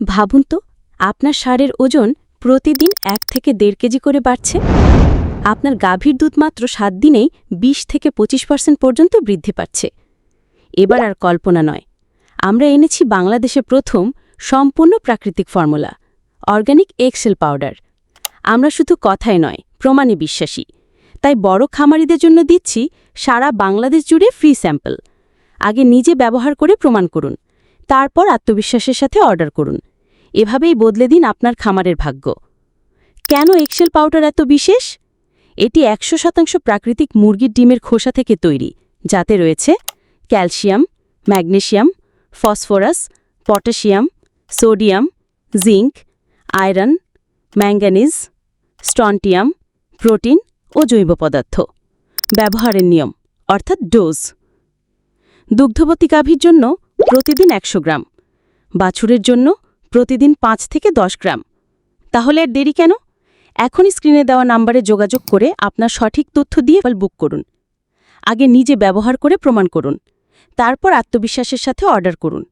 ভাবুন তো, আপনার সারের ওজন প্রতিদিন এক থেকে দেড় কেজি করে বাড়ছে। আপনার গাভীর দুধ মাত্র সাত দিনেই ২০ থেকে ২৫ পার্সেন্ট পর্যন্ত বৃদ্ধি পাচ্ছে। এবার আর কল্পনা নয়। আমরা এনেছি বাংলাদেশে প্রথম সম্পূর্ণ প্রাকৃতিক ফর্মুলা, অর্গানিক এক্সেল পাউডার। আমরা শুধু কথায় নয়, প্রমাণে বিশ্বাসী। তাই বড় খামারিদের জন্য দিচ্ছি সারা বাংলাদেশ জুড়ে ফ্রি স্যাম্পল আগে নিজে ব্যবহার করে প্রমাণ করুন, তারপর আত্মবিশ্বাসের সাথে অর্ডার করুন। এভাবেই বদলে দিন আপনার খামারের ভাগ্য। কেন এক্সেল পাউডার এত বিশেষ? এটি একশো শতাংশ প্রাকৃতিক মুরগির ডিমের খোসা থেকে তৈরি, যাতে রয়েছে calcium magnesium phosphorus, potassium, sodium, zinc, iron, manganese strontium protein ও জৈব পদার্থ। ব্যবহারের নিয়ম, অর্থাৎ ডোজ। দুগ্ধবতী গাভীর জন্য প্রতিদিন একশো গ্রাম। বাছুরের জন্য প্রতিদিন পাঁচ থেকে দশ গ্রাম। তাহলে আর দেরি কেন? এখনই স্ক্রিনে দেওয়া নাম্বারে যোগাযোগ করে আপনার সঠিক তথ্য দিয়ে বুক করুন। আগে নিজে ব্যবহার করে প্রমাণ করুন। তারপর আত্মবিশ্বাসের সাথে অর্ডার করুন।